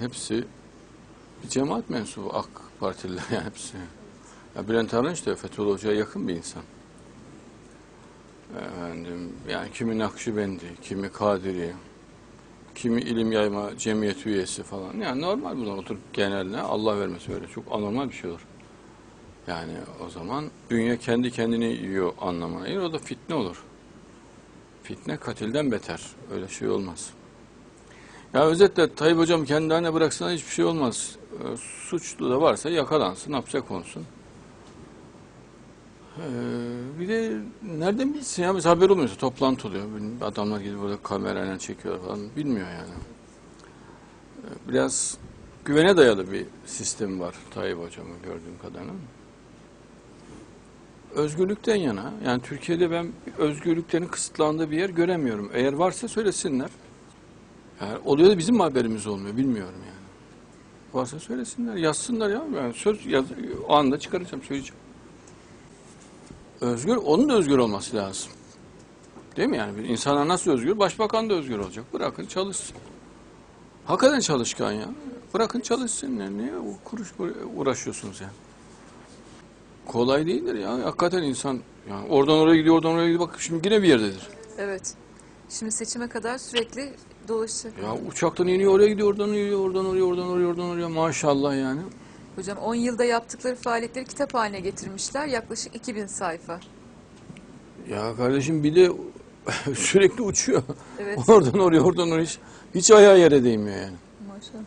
hepsi bir cemaat mensubu AK Partililer yani hepsi. Ya Bülent Arınç da Fethullah Hoca'ya yakın bir insan. Efendim, yani kimi Nakşibendi, kimi Kadiri, kimi ilim yayma cemiyet üyesi falan. Yani normal bunlar oturup geneline Allah vermesi öyle çok anormal bir şey olur. Yani o zaman dünya kendi kendini yiyor anlamına gelir. O da fitne olur. Fitne katilden beter. Öyle şey olmaz. Ya özetle Tayyip Hocam kendi haline bıraksana hiçbir şey olmaz. Ee, suçlu da varsa yakalansın, hapse konsun. Ee, bir de nereden bilsin ya? Mesela haber olmuyorsa toplantı oluyor. Adamlar gidip burada kamerayla çekiyor falan. Bilmiyor yani. Ee, biraz güvene dayalı bir sistem var Tayyip Hocam'ın gördüğüm kadarıyla. Özgürlükten yana. Yani Türkiye'de ben özgürlüklerin kısıtlandığı bir yer göremiyorum. Eğer varsa söylesinler. Yani oluyor da bizim mi haberimiz olmuyor bilmiyorum yani. Varsa söylesinler, yazsınlar ya. Yani söz yaz, o anda çıkaracağım, söyleyeceğim. Özgür, onun da özgür olması lazım. Değil mi yani? Bir insana nasıl özgür? Başbakan da özgür olacak. Bırakın çalışsın. Hakikaten çalışkan ya. Bırakın çalışsın. Yani niye kuruş uğraşıyorsunuz yani? Kolay değildir ya. Hakikaten insan yani oradan oraya gidiyor, oradan oraya gidiyor. Bak şimdi yine bir yerdedir. Evet. Şimdi seçime kadar sürekli dolaşacak. Ya uçaktan iniyor oraya gidiyor, oradan iniyor, oradan oraya, oradan oraya, oradan oraya. Maşallah yani. Hocam 10 yılda yaptıkları faaliyetleri kitap haline getirmişler. Yaklaşık 2000 sayfa. Ya kardeşim bir de sürekli uçuyor. Evet. Oradan oraya, oradan oraya. Hiç, hiç ayağı yere değmiyor yani. Maşallah.